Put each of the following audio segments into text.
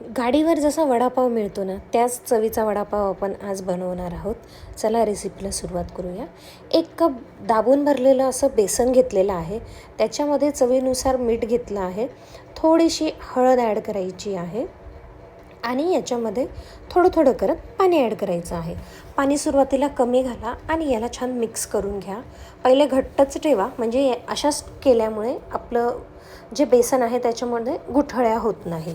गाडीवर जसा वडापाव मिळतो ना त्याच चवीचा वडापाव आपण आज बनवणार आहोत. चला रेसिपीला सुरुवात करूया. एक कप दाबून भरलेलं असं बेसन घेतलेलं आहे. त्याच्यामध्ये चवीनुसार मीठ घेतलं आहे. थोडीशी हळद ॲड करायची आहे. आणि याच्यामध्ये थोडं थोडं करत पाणी ॲड करायचं आहे. पाणी सुरुवातीला कमी घाला आणि याला छान मिक्स करून घ्या. पहिले घट्टच ठेवा. म्हणजे अशाच केल्यामुळे आपलं जे बेसन आहे त्याच्यामध्ये गुठळ्या होत नाही.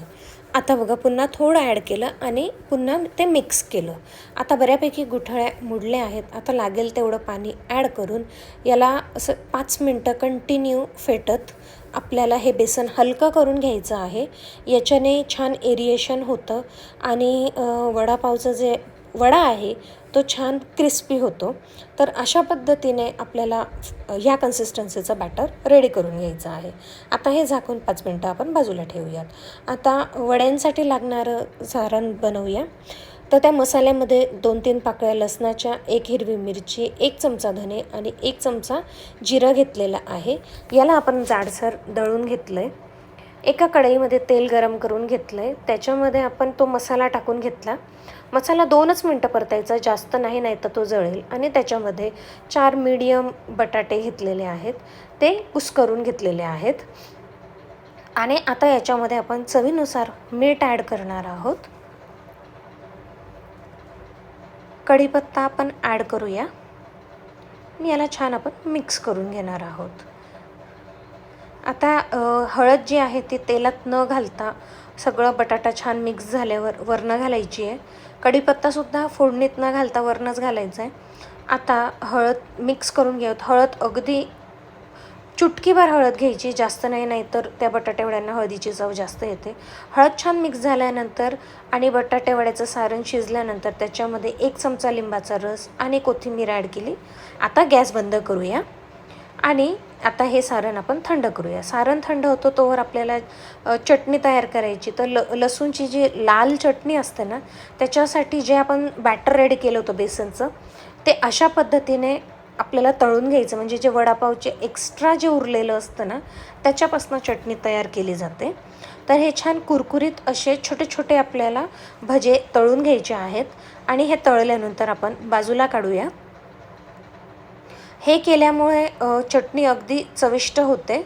आता बघा पुन्हा थोडं ॲड केलं आणि पुन्हा ते मिक्स केलं. आता बऱ्यापैकी गुठळ्या मुडल्या आहेत. आता लागेल तेवढं पाणी ॲड करून याला असं पाच मिनटं कंटिन्यू फेटत आपल्याला हे बेसन हलकं करून घ्यायचं आहे. याच्याने छान एरिएशन होतं आणि वडापावचं जे वडा आहे तो छान क्रिस्पी होतो. तर अशा पद्धतीने आपल्याला ह्या कन्सिस्टन्सीचा बॅटर रेडी करून घ्यायचं आहे. आता हे झाकून पाच मिनटं आपण बाजूला ठेवूयात. आता वड्यांसाठी लागणारं सारण बनवूया. तर त्या मसाल्यामध्ये दोन तीन पाकळ्या लसणाच्या एक हिरवी मिरची एक चमचा धने आणि एक चमचा जिरं घेतलेलं आहे. याला आपण जाडसर दळून घेतलं आहे एका कढईमध्ये तेल गरम करून घेतलं आहे त्याच्यामध्ये आपण तो मसाला टाकून घेतला. मसाला दोनच मिनटं परतायचा जास्त नाही नाही तर तो जळेल. आणि त्याच्यामध्ये चार मीडियम बटाटे घेतलेले आहेत. ते कुस्करून घेतलेले आहेत. आणि आता याच्यामध्ये आपण चवीनुसार मीठ ॲड करणार आहोत. कढीपत्ता आपण ॲड करूया. आणि याला छान आपण मिक्स करून घेणार आहोत. आता हळद जी आहे ती तेलात न घालता सगळं बटाटा छान मिक्स झाल्यावर वरणं घालायची आहे. कढीपत्तासुद्धा फोडणीत न घालता वरणच घालायचं आहे. आता हळद मिक्स करून घेऊत हळद अगदी चुटकीभर हळद घ्यायची जास्त नाही नाही तर त्या बटाटेवड्यांना हळदीची चव जास्त येते. हळद छान मिक्स झाल्यानंतर आणि बटाटेवड्याचं सारण शिजल्यानंतर त्याच्यामध्ये एक चमचा लिंबाचा रस आणि कोथिंबीर ॲड केली. आता गॅस बंद करूया. आणि आता हे सारण आपण थंड करूया. सारण थंड होतो तोवर आपल्याला चटणी तयार करायची. तर ल लसूणची जी लाल चटणी असते ना त्याच्यासाठी जे आपण बॅटर रेडी केलं होतं बेसनचं ते अशा पद्धतीने आपल्याला तळून घ्यायचं. म्हणजे जे वडापावचे एक्स्ट्रा जे उरलेलं असतं ना त्याच्यापासून चटणी तयार केली जाते. तर हे छान कुरकुरीत असे छोटे छोटे आपल्याला भजे तळून घ्यायचे आहेत. आणि हे तळल्यानंतर आपण बाजूला काढूया. हे केल्यामुळे चटणी अगदी चविष्ट होते.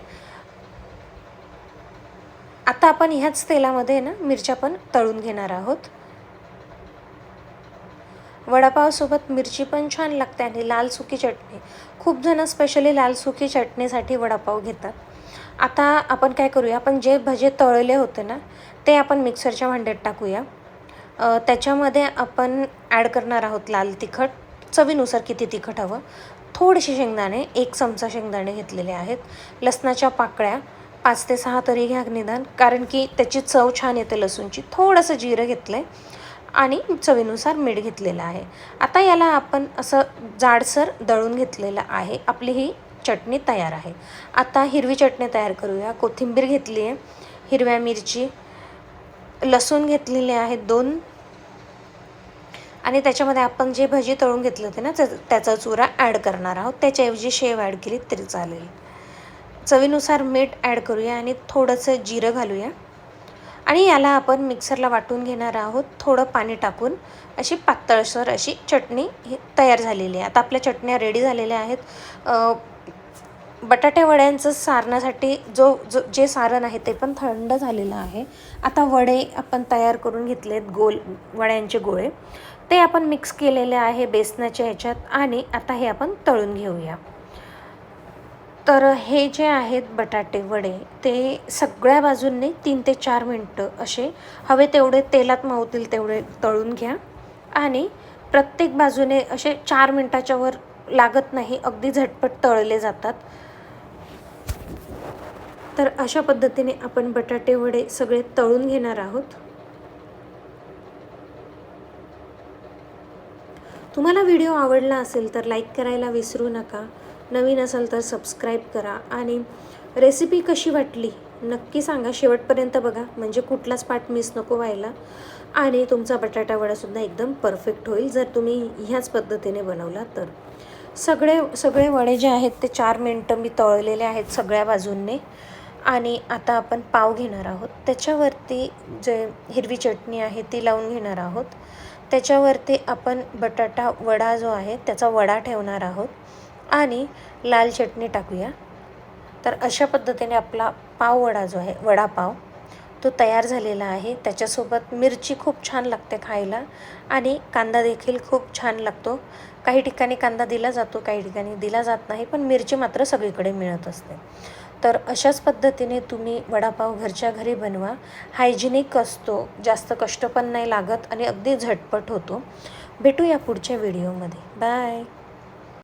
आता आपण ह्याच तेलामध्ये ना मिरच्या पण तळून घेणार आहोत. वडापावसोबत मिरची पण छान लागते आणि लाल सुकी चटणी. खूप जण स्पेशली लाल सुकी चटणीसाठी वडापाव घेतात. आता आपण काय करूया आपण जे भजे तळले होते ना ते आपण मिक्सरच्या भांड्यात टाकूया. त्याच्यामध्ये आपण ॲड करणार आहोत लाल तिखट. चवीनुसार किती तिखट हवं. थोडेसे शेंगदाणे एक चमचा शेंगदाणे घेतलेले आहेत. लसणाच्या पाकळ्या पाच ते सहा तरी घ्या निदान कारण की त्याची चव छान येते लसूणची. थोडंसं जिरं घेतलं आहे आणि चवीनुसार मीठ घेतलेलं आहे. आता याला आपण असं जाडसर दळून घेतलेलं आहे. आपली ही चटणी तयार आहे. आता हिरवी चटणी तयार करूया. कोथिंबीर घेतली आहे हिरव्या मिरची लसूण घेतलेले आहेत दोन आणि त्याच्यामध्ये आपण जे भजी तळून घेतले होते ना त्याचा चुरा ॲड करणार आहोत. त्याच्याऐवजी शेव ॲड केली तरी चालेल. चवीनुसार मीठ ॲड करूया आणि थोडंसं जिरं घालूया. आणि याला आपण मिक्सरला वाटून घेणार आहोत थोडं पाणी टाकून. अशी पातळसर अशी चटणी ही तयार झालेली आहे. आता आपल्या चटण्या रेडी झालेल्या आहेत. बटाटे वड्यांचं सारण्यासाठी जो जो जे सारण आहे ते पण थंड झालेलं आहे. आता वडे आपण तयार करून घेतलेत गोल वड्यांचे गोळे. ते आपण मिक्स केलेले आहे बेसनाच्या ह्याच्यात आणि आता हे आपण तळून घेऊया. तर हे जे आहेत बटाटे वडे ते सगळ्या बाजूंनी तीन ते चार मिनटं असे हवे तेवढे तेलात मावतील तेवढे तळून घ्या. आणि प्रत्येक बाजूने असे चार मिनटाच्या वर लागत नाही अगदी झटपट तळले जातात. तर अशा पद्धतीने आपण बटाटे वडे सगळे तळून घेणार आहोत. तुम्हाला व्हिडिओ आवडला असेल तर लाईक करायला विसरू नका. नवीन असाल तर सबस्क्राईब करा आणि रेसिपी कशी वाटली नक्की सांगा. शेवटपर्यंत बघा म्हणजे कुठलाच पार्ट मिस नको व्हायला. आणि तुमचा बटाटा वडासुद्धा एकदम परफेक्ट होईल जर तुम्ही ह्याच पद्धतीने बनवला तर. सगळे सगळे वडे जे आहेत ते चार मिनटं मी तळलेले आहेत सगळ्या बाजूंनी. आणि आता आपण पाव घेणार आहोत. त्याच्यावरती जे हिरवी चटणी आहे ती लावून घेणार आहोत. त्याच्यावरती आपण बटाटा वडा जो आहे त्याचा वडा ठेवणार आहोत आणि लाल चटणी टाकूया. तर अशा पद्धतीने आपला पाव वडा जो आहे वडापाव तो तयार झालेला आहे. त्याच्यासोबत मिरची खूप छान लागते खायला आणि कांदा देखील खूप छान लागतो. काही ठिकाणी कांदा दिला जातो काही ठिकाणी दिला जात नाही पण मिरची मात्र सगळीकडे मिळत असते. तर अशाच पद्धतीने तुम्ही वडापाव घरच्या घरी बनवा. हायजिनिक असतो जास्त कष्ट पण नाही लागत आणि अगदी झटपट होतो. भेटूया पुढच्या व्हिडिओमध्ये. बाय.